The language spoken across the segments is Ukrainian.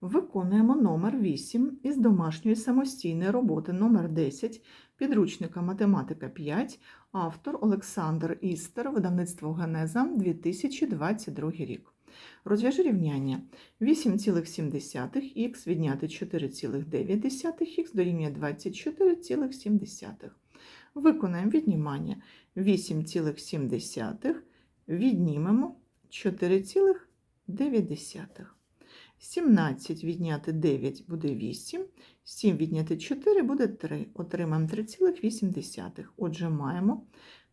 Виконуємо номер 8 із домашньої самостійної роботи номер 10 підручника Математика 5, автор Олександр Істер, видавництво Генеза 2022 рік. Розв'яжи рівняння 8,7х відняти 4,9х дорівнює 24,7. Виконаємо віднімання 8,7 віднімемо 4,9. 17 відняти 9 буде 8, 7 відняти 4 буде 3. Отримаємо 3,8. Отже, маємо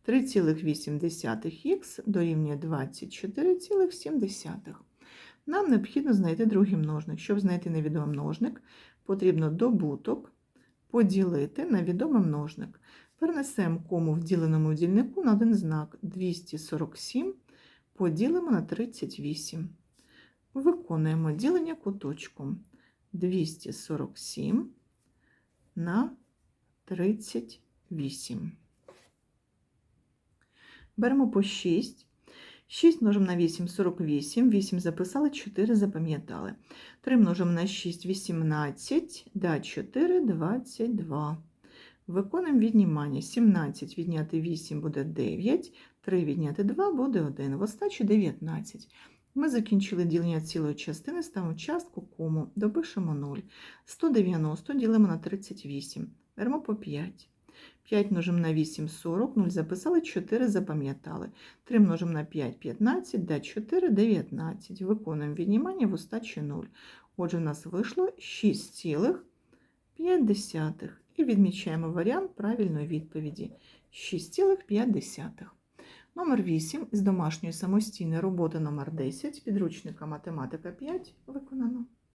3,8х дорівнює 24,7. Нам необхідно знайти другий множник. Щоб знайти невідомий множник, потрібно добуток поділити на відомий множник. Перенесемо кому в діленому дільнику на один знак 247 поділимо на 38. Виконуємо ділення куточком 247 на 38. Беремо по 6. 6 множимо на 8 – 48, 8 записали, 4 запам'ятали. 3 множимо на 6 – 18, да, 4 – 22. Виконуємо віднімання. 17 відняти 8 буде 9, 3 відняти 2 буде 1. В остачі 19. Ми закінчили ділення цілої частини, ставимо частку кому, допишемо 0. 190 ділимо на 38. Беремо по 5. 5 множимо на 8 – 40, 0 записали, 4 запам'ятали. 3 множимо на 5 – 15, да 4 – 19. Виконуємо віднімання в остачі 0. Отже, у нас вийшло 6,5. І відмічаємо варіант правильної відповіді. 6,5. Номер 8 з домашньої самостійної роботи номер 10 підручника Математика 5 виконано.